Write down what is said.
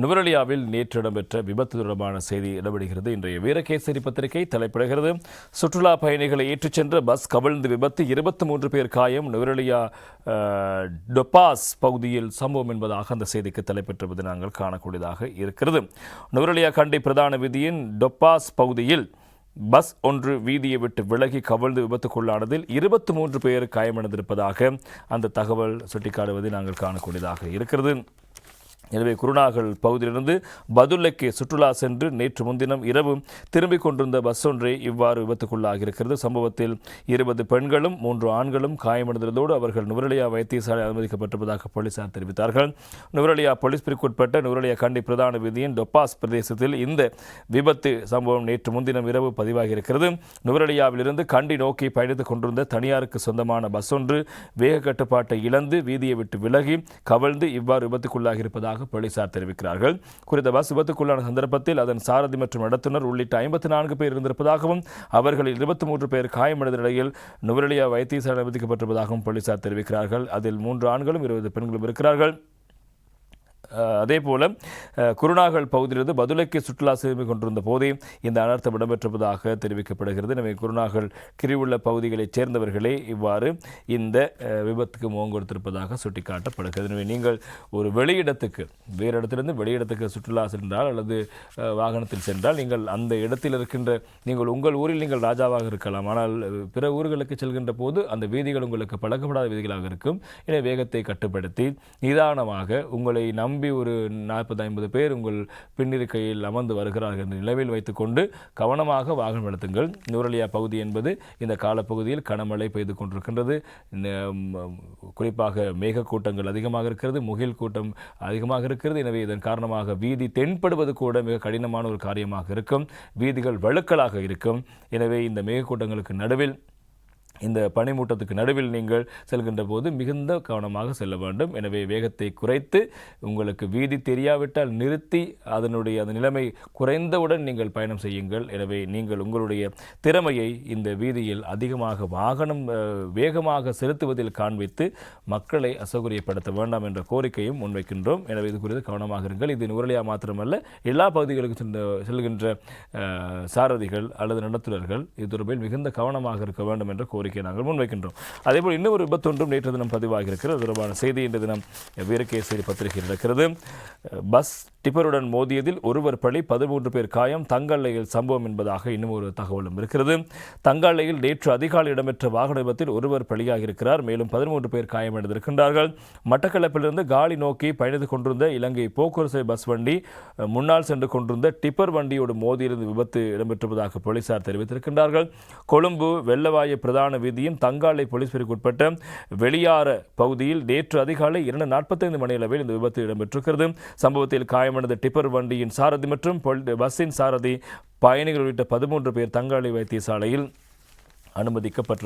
நுவரலியாவில் நேற்று இடம்பெற்ற விபத்து தொடர்பான செய்தி இடம்பெறுகிறது. இன்றைய வீரகேசரி பத்திரிகை தலைப்பிடுகிறது. சுற்றுலா பயணிகளை ஏற்றிச் சென்ற பஸ் கவிழ்ந்து விபத்து. இருபத்தி மூன்று பேர் காயம். நுவரலியா டொபாஸ் பகுதியில் சம்பவம் என்பதாக அந்த செய்திக்கு தலைப்பெற்றுவது நாங்கள் காணக்கூடியதாக இருக்கிறது. நுவரலியா கண்டி பிரதான வீதியின் டொப்பாஸ் பகுதியில் பஸ் ஒன்று வீதியை விட்டு விலகி கவிழ்ந்து விபத்துக்குள்ளானதில் இருபத்தி மூன்று பேர் காயமடைந்திருப்பதாக அந்த தகவல் சுட்டிக்காட்டுவதை நாங்கள் காணக்கூடியதாக இருக்கிறது. எனவே குருநாகல் பகுதியிலிருந்து பதுல்லைக்கு சுற்றுலா சென்று நேற்று முன்தினம் இரவு திரும்பிக் கொண்டிருந்த பஸ் ஒன்றே இவ்வாறு விபத்துக்குள்ளாகியிருக்கிறது. சம்பவத்தில் இருபது பெண்களும் மூன்று ஆண்களும் காயமடைந்ததோடு அவர்கள் நுவரலியா வைத்தியசாலை அனுமதிக்கப்பட்டிருப்பதாக போலீசார் தெரிவித்தார்கள். நுவரலியா போலீஸ் பிரிவுக்குட்பட்ட நுவரலியா கண்டி பிரதான வீதியின் டொப்பாஸ் பிரதேசத்தில் இந்த விபத்து சம்பவம் நேற்று முன்தினம் இரவு பதிவாகியிருக்கிறது. நுவரலியாவிலிருந்து கண்டி நோக்கி பயணித்துக் கொண்டிருந்த தனியாருக்கு சொந்தமான பஸ் ஒன்று வேக கட்டுப்பாட்டை இழந்து வீதியை விட்டு விலகி கவிழ்ந்து இவ்வாறு விபத்துக்குள்ளாகியிருப்பதாக இருப்பதாக போலீசார் தெரிவிக்கிறார்கள். குறித்த பஸ் விபத்துக்குள்ளான சந்தர்ப்பத்தில் அதன் சாரதி மற்றும் நடத்துனர் உள்ளிட்ட ஐம்பத்தி நான்கு பேர் இருந்திருப்பதாகவும் அவர்களில் இருபத்தி மூன்று பேர் காயமடைந்த நிலையில் நுவரெலியா வைத்தியசாலை அனுமதிக்கப்பட்டிருப்பதாகவும் போலீசார் தெரிவிக்கிறார்கள். அதில் மூன்று ஆண்களும் இருபது பெண்களும் இருக்கிறார்கள். அதே போல குருநாகல் பகுதியிலிருந்து பதுலைக்கு சுற்றுலா சென்று கொண்டிருந்த போதே இந்த அனர்த்தம் இடம்பெற்றிருப்பதாக தெரிவிக்கப்படுகிறது. எனவே குருநாகல் கிரிவுள்ள பகுதிகளைச் சேர்ந்தவர்களே இவ்வாறு இந்த விபத்துக்கு முகம் கொடுத்திருப்பதாக சுட்டிக்காட்டப்படுகிறது. எனவே நீங்கள் ஒரு வெளியிடத்துக்கு வேறு இடத்திலிருந்து வெளியிடத்துக்கு சுற்றுலா சென்றால் அல்லது வாகனத்தில் சென்றால் நீங்கள் அந்த இடத்தில் இருக்கின்ற நீங்கள் உங்கள் ஊரில் நீங்கள் ராஜாவாக இருக்கலாம். ஆனால் பிற ஊர்களுக்கு செல்கின்ற போது அந்த வீதிகள் உங்களுக்கு பழக்கப்படாத வீதிகளாக இருக்கும். எனவே வேகத்தை கட்டுப்படுத்தி நிதானமாக உங்களை நம்பி ஒரு நாற்பது ஐம்பது பேர் உங்கள் பின்னிருக்கையில் அமர்ந்து வருகிறார்கள் என்ற நிலவில் வைத்துக்கொண்டு கவனமாக வாகனம் நடத்துங்கள். நூரலியா பகுதி என்பது இந்த காலப்பகுதியில் கனமழை பெய்து கொண்டிருக்கின்றது. குறிப்பாக மேகக்கூட்டங்கள் அதிகமாக இருக்கிறது முகில் கூட்டம் அதிகமாக இருக்கிறது. எனவே இதன் காரணமாக வீதி தென்படுவது கூட மிக கடினமான ஒரு காரியமாக இருக்கும். வீதிகள் வழுக்கலாக இருக்கும். எனவே இந்த மேகக்கூட்டங்களுக்கு நடுவில் இந்த பனிமூட்டத்துக்கு நடுவில் நீங்கள் செல்கின்ற போது மிகுந்த கவனமாக செல்ல வேண்டும். எனவே வேகத்தை குறைத்து உங்களுக்கு வீதி தெரியாவிட்டால் நிறுத்தி அதனுடைய அந்த நிலைமை குறைந்தவுடன் நீங்கள் பயணம் செய்யுங்கள். எனவே நீங்கள் உங்களுடைய திறமையை இந்த வீதியில் அதிகமாக வாகனம் வேகமாக செலுத்துவதில் காண்பித்து மக்களை அசௌகரியப்படுத்த வேண்டாம் என்ற கோரிக்கையும் முன்வைக்கின்றோம். எனவே இது குறித்து கவனமாக இருங்கள். இது நுரலியா மாத்திரமல்ல எல்லா பகுதிகளுக்கும் செல்கின்ற சாரதிகள் அல்லது நடத்துனர்கள் இது தொடர்பில் மிகுந்த கவனமாக இருக்க வேண்டும் என்ற கோரிக்கை கோரிக்கையை நாங்கள் முன்வைக்கின்றோம். அதேபோல் இன்னும் ஒரு விபத்தொன்றும் நேற்று தினம் பதிவாகியிருக்கிறது. தொடர்பான செய்தி இன்று தினம் வீரகேசரி பத்திரிகையில் இருக்கிறது பஸ் டிப்பருடன் மோதியதில் ஒருவர் பலி பதிமூன்று பேர் காயம் தங்கல்லையில் சம்பவம் என்பதாக இன்னும் ஒரு தகவலும் இருக்கிறது. தங்கல்லையில் நேற்று அதிகாலை இடம்பெற்ற வாகன விபத்தில் ஒருவர் பலியாகியிருக்கிறார். மேலும் பதிமூன்று பேர் காயமடைந்திருக்கின்றார்கள் மட்டக்களப்பிலிருந்து காலி நோக்கி பயணித்துக் கொண்டிருந்த இலங்கை போக்குவரத்து பஸ் வண்டி முன்னால் சென்று கொண்டிருந்த டிப்பர் வண்டியோடு மோதியிருந்து விபத்து இடம்பெற்றுவதாக போலீசார் தெரிவித்திருக்கின்றார்கள். கொழும்பு வெள்ளவாய பிரதான வீதியின் தங்காலை போலீஸ் பிரிவுக்குட்பட்ட வெளியார பகுதியில் நேற்று அதிகாலை இரண்டு நாற்பத்தைந்து மணியளவில் இந்த விபத்து இடம்பெற்றிருக்கிறது. சம்பவத்தில் காயம் காயமடைந்த டிப்பர் வண்டியின் சாரதி மற்றும் பஸ்ஸின் சாரதி பயணிகள் உள்ளிட்ட பதிமூன்று பேர் தங்காளி வைத்தியசாலையில் அனுமதிக்கப்பட்டு